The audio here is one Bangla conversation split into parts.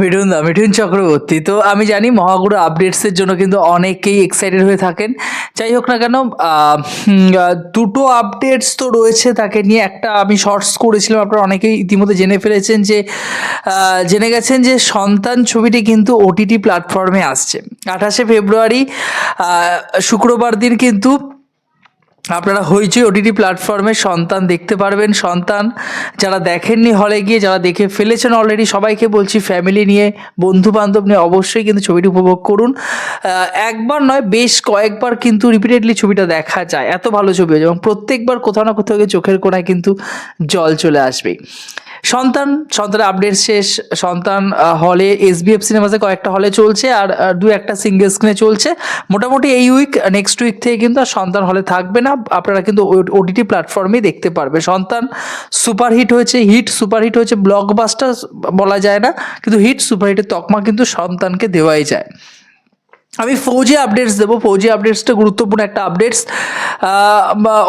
মিঠুন দা মিঠুন চক্রবর্তী। তো আমি জানি মহাগুরু আপডেটসের জন্য কিন্তু অনেকেই এক্সাইটেড হয়ে থাকেন। যাই হোক না কেন দুটো আপডেটস তো রয়েছে তাকে নিয়ে। একটা আমি শর্টস করেছিলাম, আপনারা অনেকেই ইতিমধ্যে জেনে ফেলেছেন যে জেনে গেছেন যে সন্তান ছবিটি কিন্তু ওটিটি প্ল্যাটফর্মে আসছে। আঠাশে ফেব্রুয়ারি শুক্রবার দিন কিন্তু আপনারা হইচই ওটিটি প্ল্যাটফর্মে সন্তান দেখতে পারবেন। সন্তান যারা দেখেননি হলে গিয়ে, যারা দেখে ফেলেছেন অলরেডি সবাইকে বলছি ফ্যামিলি নিয়ে বন্ধু বান্ধব নিয়ে অবশ্যই কিন্তু ছবিটি উপভোগ করুন। একবার নয়, বেশ কয়েকবার কিন্তু রিপিটেডলি ছবিটা দেখা যায়। এত ভালো ছবি হয়েছে এবং প্রত্যেকবার কোথাও না কোথাও চোখের কোনায় কিন্তু জল চলে আসবেই। সন্তান, সন্তানের আপডেট শেষ, সন্তান হলে এসবিএফ সিনেমাসে কয়েকটা হলে চলছে আর দু একটা সিঙ্গেল স্ক্রিনে চলছে। মোটামুটি এই উইক নেক্সট উইক থেকে কিন্তু আর সন্তান হলে থাকবে না। আপনারা কিন্তু ওটিটি প্ল্যাটফর্মেই দেখতে পারবে সন্তান সুপারহিট হয়েছে হিট সুপারহিট হয়েছে ব্লকবাস্টার বলা যায় না, কিন্তু হিট সুপারহিটের তকমা কিন্তু সন্তানকে দেওয়াই যায়। আমি ফৌজি আপডেটস দেবো। ফৌজি আপডেটসটা গুরুত্বপূর্ণ একটা আপডেটস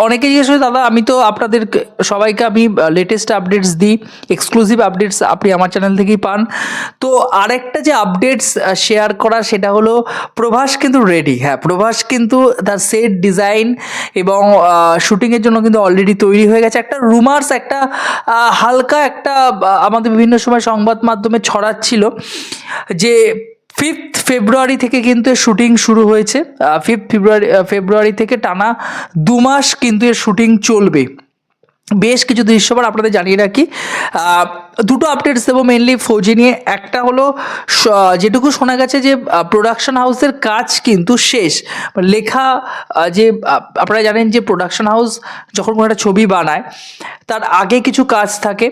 অনেকে জিজ্ঞেস করে, দাদা, আমি তো আপনাদের সবাইকে আমি লেটেস্ট আপডেটস দিই। এক্সক্লুসিভ আপডেটস আপনি আমার চ্যানেল থেকেই পান। তো আরেকটা যে আপডেটস শেয়ার করা সেটা হলো, প্রভাস কিন্তু রেডি হ্যাঁ প্রভাস কিন্তু তার সেট ডিজাইন এবং শুটিংয়ের জন্য কিন্তু অলরেডি তৈরি হয়ে গেছে। একটা রুমার্স একটা হালকা একটা আমাদের বিভিন্ন সময় সংবাদ মাধ্যমে ছড়াচ্ছিল যে ফিফথ ফেব্রুয়ারি থেকে কিন্তু এর শুটিং শুরু হয়েছে। ফিফথ ফেব্রুয়ারি ফেব্রুয়ারি থেকে টানা দু মাস কিন্তু এর শুটিং চলবে। বেশ কিছু দৃশ্যপট আপনাদের জানিয়ে রাখি। দুটো আপডেটস দেবো মেনলি ফৌজি নিয়ে। একটা হলো যেটুকু শোনা গেছে যে প্রোডাকশন হাউসের কাজ কিন্তু শেষ। লেখা যে আপনারা জানেন যে প্রোডাকশন হাউস যখন কোনো একটা ছবি বানায়, তার আগে কিছু কাজ থাকে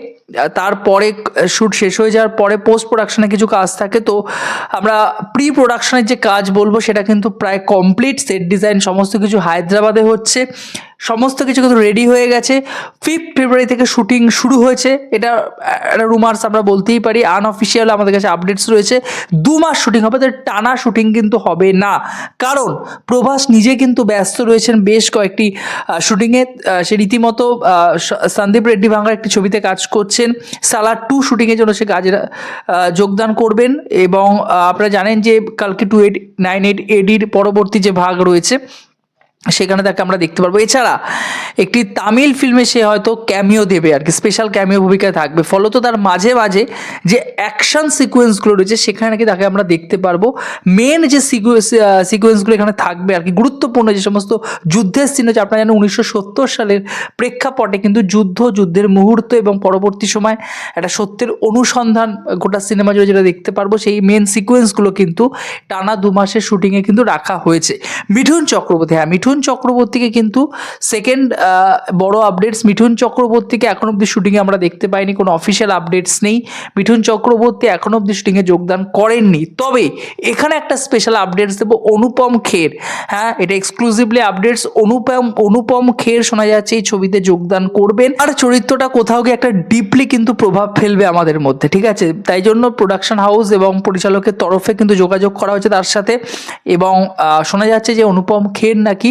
তারপরে শ্যুট শেষ হয়ে যাওয়ার পরে পোস্ট প্রোডাকশনে কিছু কাজ থাকে। তো আমরা প্রি প্রোডাকশনের যে কাজ বলব, সেটা কিন্তু প্রায় কমপ্লিট সেট ডিজাইন সমস্ত কিছু হায়দ্রাবাদে হচ্ছে। সমস্ত কিছু কিন্তু রেডি হয়ে গেছে। ফিফথ ফেব্রুয়ারি থেকে শুটিং শুরু হয়েছে। এটা একটা রুমার্স আমরা বলতেই পারি আনঅফিসিয়াল আমাদের কাছে আপডেটস রয়েছে। দু মাস শুটিং হবে তো টানা শুটিং কিন্তু হবে না। কারণ প্রভাস নিজে কিন্তু ব্যস্ত রয়েছেন বেশ কয়েকটি শুটিংয়ে সে রীতিমতো সন্দীপ রেড্ডি ভাঙ্গার একটি ছবিতে কাজ করছেন। সালার টু শুটিংয়ের জন্য সে কাজে আহ, যোগদান করবেন এবং আপনারা জানেন যে কালকে টু এইট নাইন এইট এডির পরবর্তী যে ভাগ রয়েছে সেখানে তাকে আমরা দেখতে পারব। এছাড়া একটি তামিল ফিল্মে সে হয়তো ক্যামিও দেবে আর কি স্পেশাল ক্যামিও ভূমিকায় থাকবে। ফলত তার মাঝে মাঝে যে অ্যাকশন সিকোয়েন্সগুলো রয়েছে, সেখানে নাকি তাকে আমরা দেখতে পারব। মেন যে সিকোয়েন্সগুলো এখানে থাকবে আর কি, গুরুত্বপূর্ণ যে সমস্ত যুদ্ধের সিন হচ্ছে আপনারা জানেন উনিশশো সত্তর সালের প্রেক্ষাপটে কিন্তু যুদ্ধ, যুদ্ধের মুহূর্ত এবং পরবর্তী সময় একটা সত্যের অনুসন্ধান গোটা সিনেমা জুড়ে যেটা দেখতে পারব, সেই মেন সিকোয়েন্সগুলো কিন্তু টানা দু মাসের শুটিংয়ে কিন্তু রাখা হয়েছে। মিঠুন চক্রবর্তী হ্যাঁ মিঠুন চক্রবর্তীকে কিন্তু সেকেন্ড বড় আপডেটস মিঠুন চক্রবর্তীকে এখন অব্দি শুটিংয়ে আমরা দেখতে পাইনি, কোনো অফিসিয়াল আপডেটস নেই। মিঠুন চক্রবর্তী এখন অব্দি শুটিংয়ে যোগদান করেননি। তবে এখানে একটা স্পেশাল আপডেটস দেবো, অনুপম খের। হ্যাঁ এটা এক্সক্লুসিভলি আপডেটস অনুপম অনুপম খের শোনা যাচ্ছে, এই ছবিতে যোগদান করবেন। আর চরিত্রটা কোথাও গিয়ে একটা ডিপলি কিন্তু প্রভাব ফেলবে আমাদের মধ্যে, ঠিক আছে? তাই জন্য প্রোডাকশন হাউস এবং পরিচালকের তরফে কিন্তু যোগাযোগ করা হয়েছে তার সাথে। এবং শোনা যাচ্ছে যে অনুপম খের নাকি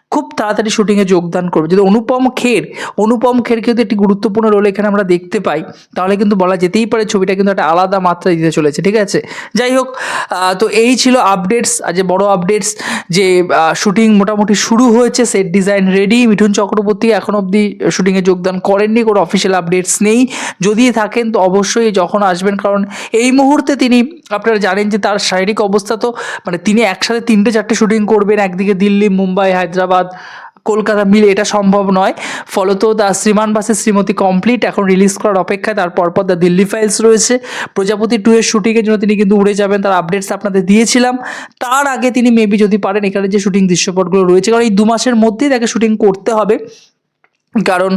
খুব তাড়াতাড়ি শুটিংয়ে যোগদান করবে। যদি অনুপম খের অনুপম খের কিন্তু একটি গুরুত্বপূর্ণ রোল এখানে আমরা দেখতে পাই, তাহলে কিন্তু বলা যেতেই পারে ছবিটা কিন্তু একটা আলাদা মাত্রা দিতে চলেছে, ঠিক আছে? যাই হোক তো এই ছিল আপডেটস যে বড় আপডেটস যে শুটিং মোটামুটি শুরু হয়েছে set design ready Mithun Chakraborty এখন অবধি শুটিংয়ে যোগদান করেননি, কোনো অফিসিয়াল আপডেটস নেই। যদি থাকেন, তো অবশ্যই যখন আসবেন, কারণ এই মুহূর্তে তিনি, আপনারা জানেন যে তার শারীরিক অবস্থা তো মানে তিনি একসাথে তিনটে, চারটে শুটিং করবেন, একদিকে দিল্লি, মুম্বাই, হায়দ্রাবাদ কলকাতা মিলে এটা সম্ভব নয়। ফলত দ্য শ্রীমান বাসের শ্রীমতী কমপ্লিট এখন রিলিজ করার অপেক্ষায় তার পরপর দ্য দিল্লি ফাইলস রয়েছে। প্রজাপতি টু এর শুটিংয়ের জন্য তিনি কিন্তু উড়ে যাবেন, তার আপডেটস আপনাদের দিয়েছিলাম। তার আগে তিনি মেবি যদি পারেন, এখানে যে শুটিং দৃশ্যপটগুলো রয়েছে, কারণ এই দু মাসের মধ্যেই তাকে শুটিং করতে হবে। কারণ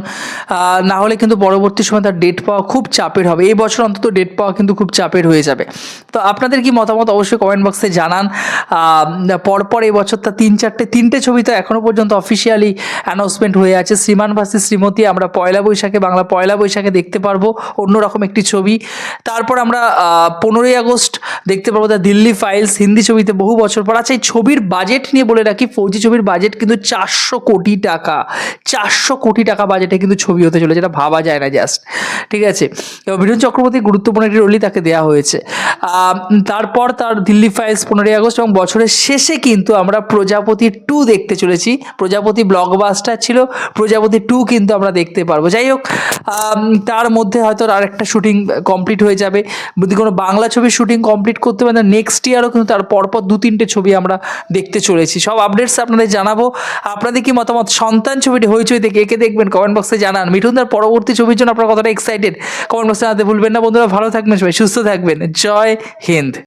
না হলে কিন্তু পরবর্তী সময় তার ডেট পাওয়া খুব চাপের হবে। এই বছর অন্তত ডেট পাওয়া কিন্তু খুব চাপের হয়ে যাবে। তো আপনাদের কি মতামত অবশ্যই কমেন্ট বক্সে জানান। পরপর এই বছর তার তিন চারটে, তিনটে ছবি তো এখনও পর্যন্ত অফিসিয়ালি অ্যানাউন্সমেন্ট হয়ে আছে। শ্রীমান ভাসি শ্রীমতী আমরা পয়লা বৈশাখে, বাংলা পয়লা বৈশাখে দেখতে পারব অন্যরকম একটি ছবি। তারপর আমরা পনেরোই আগস্ট দেখতে পারব দ্য দিল্লি ফাইলস, হিন্দি ছবিতে বহু বছর পর। আচ্ছা এই ছবির বাজেট নিয়ে বলে রাখি, ফৌজি ছবির বাজেট কিন্তু চারশো কোটি টাকা, চারশো কোটি টাকা বাজেটে কিন্তু ছবি হতে চলেছে যেটা ভাবা যায় না জাস্ট ঠিক আছে? এবং বিনোদ চক্রবর্তী গুরুত্বপূর্ণ একটি রোলই তাকে দেওয়া হয়েছে। তারপর তার দিল্লি ফাইলস পনেরোই আগস্ট এবং বছরের শেষে কিন্তু আমরা প্রজাপতি টু দেখতে চলেছি। প্রজাপতি ব্লকবাস্টার ছিল, প্রজাপতি টু কিন্তু আমরা দেখতে পারব। যাই হোক তার মধ্যে হয়তো আর একটা শুটিং কমপ্লিট হয়ে যাবে। যদি কোনো বাংলা ছবির শুটিং কমপ্লিট করতে পারে নেক্সট ইয়ারও কিন্তু তার পরপর দু তিনটে ছবি আমরা দেখতে চলেছি। সব আপডেটস আপনাদের জানাব। আপনাদের কি মতামত? সন্তান ছবিটি হইচই থেকে একে দেখবেন কমেন্ট বক্সে জানান। মিঠুনদার পরবর্তী ছবির জন্য আপনার কতটা এক্সাইটেড কমেন্ট বক্সে জানাতে ভুলবেন না। বন্ধুরা, ভালো থাকবেন সবাই, সুস্থ থাকবেন। জয় হিন্দ।